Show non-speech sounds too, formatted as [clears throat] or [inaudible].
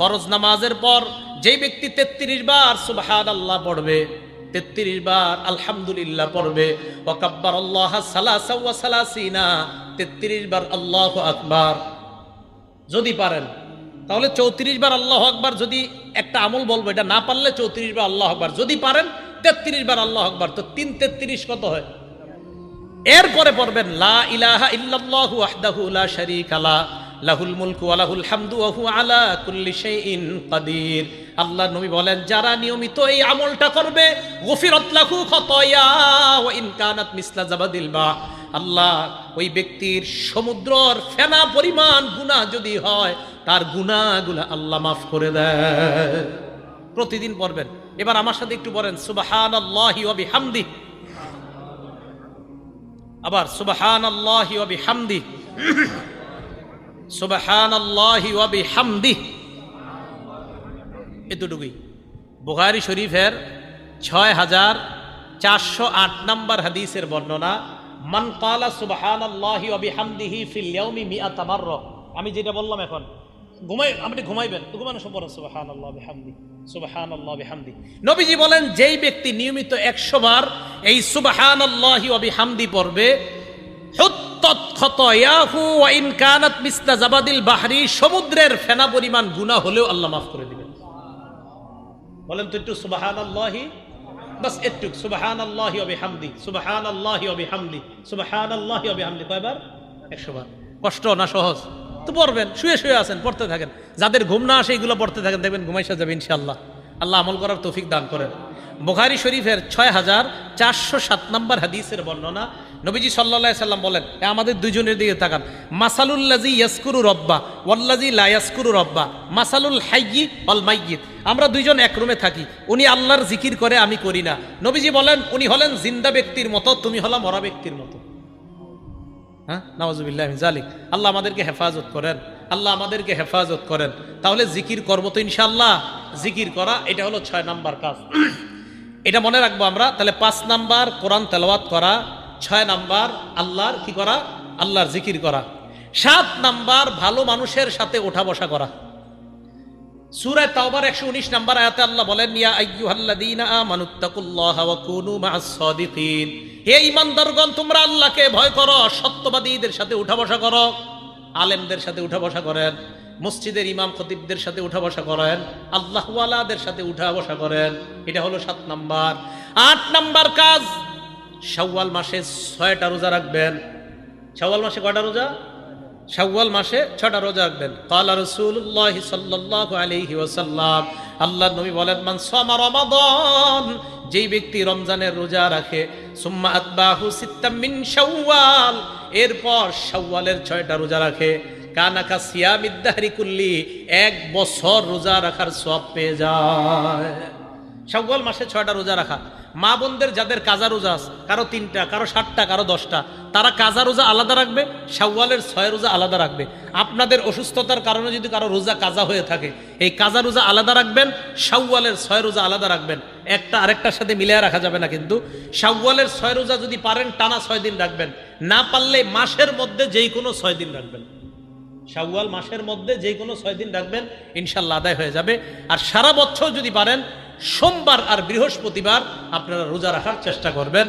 ফরজ নামাজের পর যেই ব্যক্তি তেত্রিশ বার সুবহান আল্লাহ পড়বে, তেত্রিশ বার আলহামদুলিল্লাহ পড়বে ওকাব্বার আল্লাহ সালাসিনা, তেত্রিশ বার আল্লাহ আকবার। যদি পারেন, তাহলে চৌত্রিশ বার আল্লাহ আকবার যদি একটা আমল বলব, এটা না পারলে চৌত্রিশ বার আল্লাহ আকবার। যদি পারেন, তেত্রিশ বার আল্লাহ আকবার। তো তিন তেত্রিশ কত হয়? এরপরে পড়বেন, লা ইলাহা ইল্লাল্লাহু ওয়াহদাহু লা শারীকা লা। লাহুল মুলকু ওয়া লাহুল হামদু হুয়া আলা কুল্লি শাইইন কাদির। আল্লাহ নবী বলেন, যারা নিয়মিত এই আমলটা করবে, গফিরাত লাহু খাতায়া ওয়া ইন কানাত মিসলা জাবাদিল বা। আল্লাহ ওই ব্যক্তির সমুদ্রর ফেনা পরিমাণ গুনাহ যদি হয়, তার গুনাহগুলো আল্লাহ মাফ করে দেয় প্রতিদিন পড়বেন। এবার আমার সাথে একটু বলেন, সুবহানাল্লাহি ওয়া বিহামদিহি আবার সুবহান আল্লাহি ওয়া বিহামদি এতটুকুই। বুখারী শরীফের ছয় হাজার চারশো আট নম্বর হাদিসের বর্ণনা, মান কালা আমি যেটা বললাম এখন, ঘুমাই, আপনি ঘুমাইবেন, তো ঘুমানো সব পড়েন নবীজি বলেন, যেই ব্যক্তি নিয়মিত একশো বার এই সুবহান আল্লাহি ওয়া বিহামদি পড়বে বাহরি, সমুদ্রের ফেনা পরিমাণ গুনাহ হলেও আল্লাহ মাফ করে দিবেন। বলেন তো একটু সুবহান আল্লাহি বাস একটু সুবহান আল্লাহি সুবহান আল্লাহি সুবহান আল্লাহি কয়বার? একশো বার। কষ্ট না সহজ? তো পড়বেন, শুয়ে শুয়ে আছেন, পড়তে থাকেন। যাদের ঘুম না আসে এগুলো পড়তে থাকেন, দেখবেন ঘুমাইসা যাবে ইনশাআল্লাহ। আল্লাহ আমল করার তৌফিক দান করেন। বুখারি শরীফের ছয় হাজার চারশো সাত নম্বর হাদিসের বর্ণনা নবীজি সাল্লা সাল্লাম বলেন আমাদের দুইজনের দিকে তাকান। মাসালুল্লাজি ইয়াসকুরু রব্বা ওয়াল্লাজি লা ইয়াসকুরু রব্বা, মাসালুল হাইয়ি অল মাইয়িত আমরা দুইজন এক রুমে থাকি, উনি আল্লাহর জিকির করে, আমি করি না। নবীজি বলেন, উনি হলেন জিন্দা ব্যক্তির মতো, তুমি হলা মরা ব্যক্তির মতো। হ্যাঁ? নওয়াজুবিল্লাহ জালিক আল্লাহ আমাদেরকে হেফাজত করেন। আল্লাহ আমাদেরকে হেফাজত করেন। তাহলে জিকির করব তো ইনশাল্লাহ জিকির করা, এটা হলো ছয় নাম্বার কাজ। [clears throat] এটা মনে রাখব আমরা, তাহলে পাঁচ নাম্বার কোরআন তেলাওয়াত করা ছয় নাম্বার, আল্লাহর কি করা? আল্লাহর জিকির করা। সাত নাম্বার, ভালো মানুষের সাথে ওঠা বসা করা। সূরায় তাওবার 119 নাম্বার আয়াতে আল্লাহ বলেন, ইয়া আইয়ুহাল্লাযীনা আমানুত্তাকুল্লাহা ওয়া কুনু মা'আস সাদিকিন। হে ঈমানদারগণ, তোমরা আল্লাহকে ভয় করো, সত্যবাদীদের সাথে উঠা বসা করো। আলেমদের সাথে উঠা বসা করেন। মসজিদের ইমাম খতিবদের সাথে উঠা বসা করেন। আল্লাহওয়ালাদের সাথে উঠা বসা করেন। এটা হলো সাত নাম্বার। আট নাম্বার কাজ শাওয়াল মাসে ছয়টা রোজা রাখবেন। শাওয়াল মাসে কয়টা রোজা? শাওয়াল মাসে ছটা রোজা রাখবেন। কালা রাসূলুল্লাহ সাল্লাল্লাহু আলাইহি ওয়াসাল্লাম আল্লাহ নবী বলেন, মান সামা রমাদান যেই ব্যক্তি রমজানের রোজা রাখে, সুম্মা আতবাহু সিত্তাম মিন শাওয়াল এরপর শাওয়ালের ছয়টা রোজা রাখে। কানাকা সিয়ামিদ্দাহরি কুল্লি এক বছর রোজা রাখার সওয়াব পেয়ে যায়। শাওয়াল মাসে ছয়টা রোজা রাখা। মা বোনদের যাদের কাজা রোজা আছে, কারও তিনটা, কারও সাতটা, কারও দশটা, তারা কাজা রোজা আলাদা রাখবে, শাওয়ালের ছয় রোজা আলাদা রাখবে। আপনাদের অসুস্থতার কারণে যদি কারও রোজা কাজা হয়ে থাকে, এই কাজা রোজা আলাদা রাখবেন, শাওয়ালের ছয় রোজা আলাদা রাখবেন। একটা আরেকটার সাথে মিলিয়ে রাখা যাবে না কিন্তু। শাওয়ালের ছয় রোজা যদি পারেন, টানা ছয় দিন রাখবেন। না পারলে মাসের মধ্যে যেই কোনো ছয় দিন রাখবেন। শাওয়াল মাসের মধ্যে যে কোনো ছয় দিন রাখবেন, ইনশাল্লাহ আদায় হয়ে যাবে। আর সারা বছর যদি পারেন সোমবার আর বৃহস্পতিবার আপনারা রোজা রাখার চেষ্টা করবেন।